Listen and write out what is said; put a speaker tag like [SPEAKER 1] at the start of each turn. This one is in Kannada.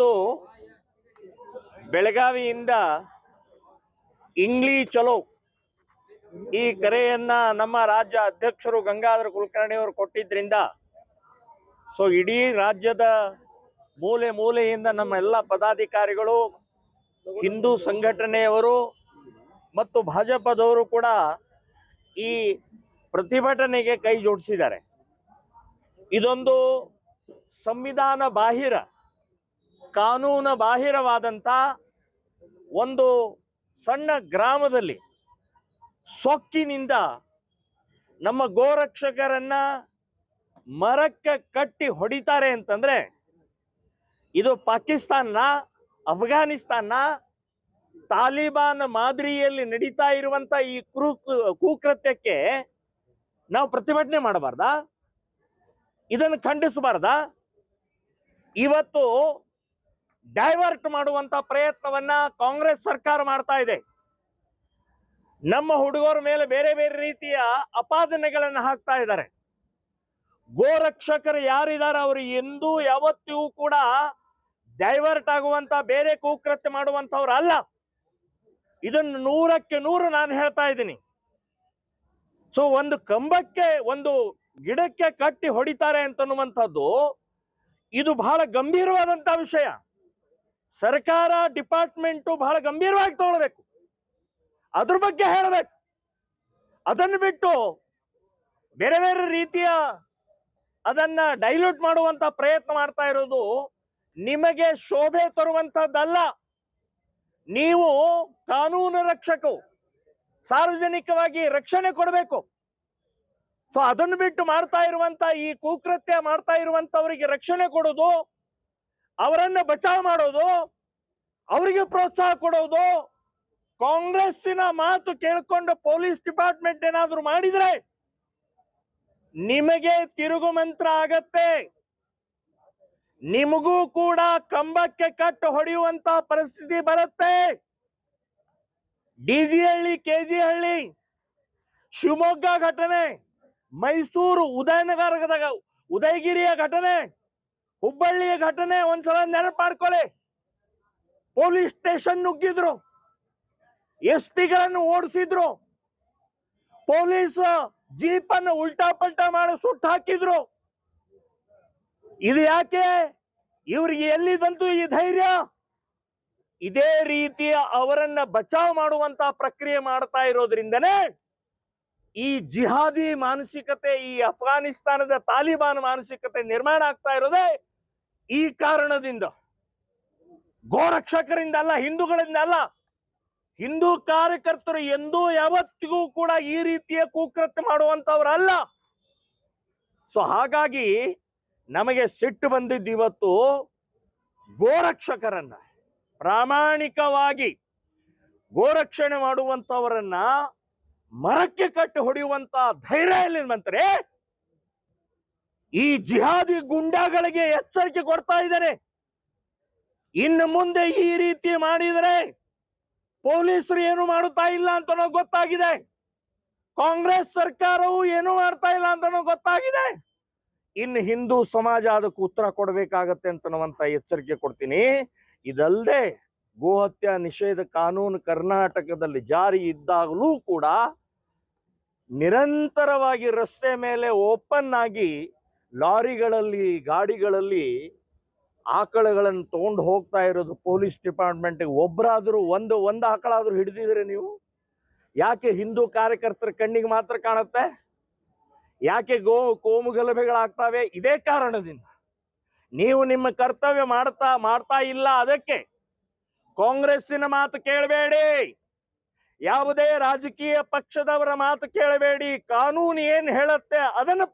[SPEAKER 1] ಇವತ್ತು ಬೆಳಗಾವಿಯಿಂದ ಇಂಗ್ಲಿ ಚಲೋ ಈ ಕರೆಯನ್ನ ನಮ್ಮ ರಾಜ್ಯ ಅಧ್ಯಕ್ಷರು ಗಂಗಾಧರ ಕುಲಕರ್ಣಿ ಅವರು ಕೊಟ್ಟಿದ್ರಿಂದ, ಸೊ ಇಡೀ ರಾಜ್ಯದ ಮೂಲೆ ಮೂಲೆಯಿಂದ ನಮ್ಮ ಎಲ್ಲ ಪದಾಧಿಕಾರಿಗಳು, ಹಿಂದೂ ಸಂಘಟನೆಯವರು ಮತ್ತು ಭಾಜಪದವರು ಕೂಡ ಈ ಪ್ರತಿಭಟನೆಗೆ ಕೈ ಜೋಡಿಸಿದ್ದಾರೆ. ಇದೊಂದು ಸಂವಿಧಾನ ಬಾಹಿರ. ಕಾನೂನು ಬಾಹಿರವಾದಂಥ ಒಂದು ಸಣ್ಣ ಗ್ರಾಮದಲ್ಲಿ ಸೊಕ್ಕಿನಿಂದ ನಮ್ಮ ಗೋರಕ್ಷಕರನ್ನ ಮರಕ್ಕೆ ಕಟ್ಟಿ ಹೊಡಿತಾರೆ ಅಂತಂದ್ರೆ ಇದು ಪಾಕಿಸ್ತಾನ ಅಫ್ಘಾನಿಸ್ತಾನ ತಾಲಿಬಾನ್ ಮಾದರಿಯಲ್ಲಿ ನಡೀತಾ ಇರುವಂತ ಈ ಕುಕೃತ್ಯಕ್ಕೆ ನಾವು ಪ್ರತಿಭಟನೆ ಮಾಡಬಾರ್ದ? ಇದನ್ನು ಖಂಡಿಸಬಾರ್ದಾ? ಇವತ್ತು ಡೈವರ್ಟ್ ಮಾಡುವಂತ ಪ್ರಯತ್ನವನ್ನ ಕಾಂಗ್ರೆಸ್ ಸರ್ಕಾರ ಮಾಡ್ತಾ ಇದೆ. ನಮ್ಮ ಹುಡುಗರ ಮೇಲೆ ಬೇರೆ ಬೇರೆ ರೀತಿಯ ಅಪಾದನೆಗಳನ್ನು ಹಾಕ್ತಾ ಇದ್ದಾರೆ. ಗೋರಕ್ಷಕರು ಯಾರಿದ್ದಾರೆ ಅವರು ಎಂದೂ ಯಾವತ್ತಿಗೂ ಕೂಡ ಡೈವರ್ಟ್ ಆಗುವಂತ ಬೇರೆ ಕುಕೃತ್ಯ ಮಾಡುವಂತವ್ರು ಅಲ್ಲ. ಇದನ್ನು ನೂರಕ್ಕೆ ನೂರು ನಾನು ಹೇಳ್ತಾ ಇದ್ದೀನಿ. ಸೊ ಒಂದು ಕಂಬಕ್ಕೆ ಒಂದು ಗಿಡಕ್ಕೆ ಕಟ್ಟಿ ಹೊಡಿತಾರೆ ಅಂತನ್ನುವಂಥದ್ದು ಇದು ಬಹಳ ಗಂಭೀರವಾದಂತ ವಿಷಯ. ಸರ್ಕಾರ ಡಿಪಾರ್ಟ್ಮೆಂಟು ಬಹಳ ಗಂಭೀರವಾಗಿ ತಗೊಳ್ಬೇಕು. ಅದ್ರ ಬಗ್ಗೆ ಹೇಳಬೇಕು. ಅದನ್ನು ಬಿಟ್ಟು ಬೇರೆ ಬೇರೆ ರೀತಿಯ ಅದನ್ನ ಡೈಲ್ಯೂಟ್ ಮಾಡುವಂತ ಪ್ರಯತ್ನ ಮಾಡ್ತಾ ಇರೋದು ನಿಮಗೆ ಶೋಭೆ ತರುವಂತದ್ದಲ್ಲ. ನೀವು ಕಾನೂನು ರಕ್ಷಕರು, ಸಾರ್ವಜನಿಕವಾಗಿ ರಕ್ಷಣೆ ಕೊಡಬೇಕು. ಸೊ ಅದನ್ನು ಬಿಟ್ಟು ಮಾಡ್ತಾ ಇರುವಂತ ಈ ಕುಕೃತ್ಯ ಮಾಡ್ತಾ ಇರುವಂತವರಿಗೆ ರಕ್ಷಣೆ ಕೊಡೋದು ಅವರನ್ನ ಬಚಾವ್ ಮಾಡೋದು, ಅವರಿಗೆ ಪ್ರೋತ್ಸಾಹ ಕೊಡೋದು, ಕಾಂಗ್ರೆಸ್ಸಿನ ಮಾತು ಕೇಳ್ಕೊಂಡು ಪೊಲೀಸ್ ಡಿಪಾರ್ಟ್ಮೆಂಟ್ ಏನಾದರೂ ಮಾಡಿದ್ರೆ ನಿಮಗೆ ತಿರುಗು ಮಂತ್ರ ಆಗತ್ತೆ. ನಿಮಗೂ ಕೂಡ ಕಂಬಕ್ಕೆ ಕಟ್ಟು ಹೊಡೆಯುವಂತ ಪರಿಸ್ಥಿತಿ ಬರುತ್ತೆ. ಡಿಜಿ ಹಳ್ಳಿ ಕೆಜಿ ಹಳ್ಳಿ ಶಿವಮೊಗ್ಗ ಘಟನೆ, ಮೈಸೂರು ಉದಯನಗರದಾಗ ಉದಯಗಿರಿಯ ಘಟನೆ. ಹುಬ್ಬಳ್ಳಿಯ ಘಟನೆ ಒಂದ್ಸಲ ನೆನಪು ಮಾಡ್ಕೊಳ್ಳಿ ಪೊಲೀಸ್ ಸ್ಟೇಷನ್ ನುಗ್ಗಿದ್ರು. ಎಸ್ ಪಿಗಳನ್ನು ಓಡಿಸಿದ್ರು. ಪೊಲೀಸ್ ಜೀಪ್ ಅನ್ನು ಉಲ್ಟಾ ಪಲ್ಟಾ ಮಾಡಿ ಸುಟ್ಟು ಹಾಕಿದ್ರು. ಇದು ಯಾಕೆ? ಇವ್ರಿಗೆ ಎಲ್ಲಿ ಬಂತು ಈ ಧೈರ್ಯ? ಇದೇ ರೀತಿಯ ಅವರನ್ನ ಬಚಾವ್ ಮಾಡುವಂತ ಪ್ರಕ್ರಿಯೆ ಮಾಡ್ತಾ ಇರೋದ್ರಿಂದನೇ ಈ ಜಿಹಾದಿ ಮಾನಸಿಕತೆ, ಈ ಅಫ್ಘಾನಿಸ್ತಾನದ ತಾಲಿಬಾನ್ ಮಾನಸಿಕತೆ ನಿರ್ಮಾಣ ಆಗ್ತಾ ಇರೋದೇ ಈ ಕಾರಣದಿಂದ, ಗೋರಕ್ಷಕರಿಂದ ಅಲ್ಲ, ಹಿಂದೂಗಳಿಂದ ಅಲ್ಲ, ಹಿಂದೂ ಕಾರ್ಯಕರ್ತರು ಎಂದೂ ಯಾವತ್ತಿಗೂ ಕೂಡ ಈ ರೀತಿಯ ಕುಕೃತ್ಯ ಮಾಡುವಂತವ್ರಲ್ಲ ಸೊ ಹಾಗಾಗಿ ನಮಗೆ ಸಿಟ್ಟು ಬಂದಿದ್ದು ಇವತ್ತು ಗೋರಕ್ಷಕರನ್ನ, ಪ್ರಾಮಾಣಿಕವಾಗಿ ಗೋರಕ್ಷಣೆ ಮಾಡುವಂತವರನ್ನ ಮರಕ್ಕೆ ಕಟ್ಟಿ ಹೊಡೆಯುವಂತ ಧೈರ್ಯ ಎಲ್ಲಿ ಈ ಜಿಹಾದಿ ಗುಂಡಾಗಳಿಗೆ ಎಚ್ಚರಿಕೆ ಕೊಡ್ತಾ ಇದ್ದಾರೆ. ಇನ್ನು ಮುಂದೆ ಈ ರೀತಿ ಮಾಡಿದರೆ ಪೊಲೀಸರು ಏನು ಮಾಡುತ್ತಾ ಇಲ್ಲ ಅಂತ ಗೊತ್ತಾಗಿದೆ. ಕಾಂಗ್ರೆಸ್ ಸರ್ಕಾರವು ಏನು ಮಾಡ್ತಾ ಇಲ್ಲ ಅಂತ ಗೊತ್ತಾಗಿದೆ. ಇನ್ನು ಹಿಂದೂ ಸಮಾಜ ಅದಕ್ಕೆ ಉತ್ತರ ಕೊಡಬೇಕಾಗತ್ತೆ ಅಂತನ್ನುವಂತ ಎಚ್ಚರಿಕೆ ಕೊಡ್ತೀನಿ. ಇದಲ್ಲದೆ ಗೋಹತ್ಯಾ ನಿಷೇಧ ಕಾನೂನು ಕರ್ನಾಟಕದಲ್ಲಿ ಜಾರಿ ಇದ್ದಾಗಲೂ ಕೂಡ ನಿರಂತರವಾಗಿ ರಸ್ತೆ ಮೇಲೆ ಓಪನ್ ಆಗಿ ಲಾರಿಗಳಲ್ಲಿ, ಗಾಡಿಗಳಲ್ಲಿ ಆಕಳಗಳನ್ನು ತಗೊಂಡು ಹೋಗ್ತಾ ಇರೋದು ಪೊಲೀಸ್ ಡಿಪಾರ್ಟ್ಮೆಂಟಿಗೆ. ಒಬ್ಬರಾದ್ರೂ ಒಂದು ಒಂದು ಆಕಳಾದ್ರು ಹಿಡಿದಿದ್ರೆ ನೀವು? ಯಾಕೆ ಹಿಂದೂ ಕಾರ್ಯಕರ್ತರ ಕಣ್ಣಿಗೆ ಮಾತ್ರ ಕಾಣುತ್ತೆ? ಯಾಕೆ ಗೋ, ಕೋಮು ಗಲಭೆಗಳಾಗ್ತವೆ? ಇದೇ ಕಾರಣದಿಂದ. ನೀವು ನಿಮ್ಮ ಕರ್ತವ್ಯ ಮಾಡ್ತಾ ಮಾಡ್ತಾ ಇಲ್ಲ ಅದಕ್ಕೆ ಕಾಂಗ್ರೆಸ್ಸಿನ ಮಾತು ಕೇಳಬೇಡಿ. ಯಾವುದೇ ರಾಜಕೀಯ ಪಕ್ಷದವರ ಮಾತು ಕೇಳಬೇಡಿ. ಕಾನೂನು ಏನ್ ಹೇಳುತ್ತೆ ಅದನ್ನು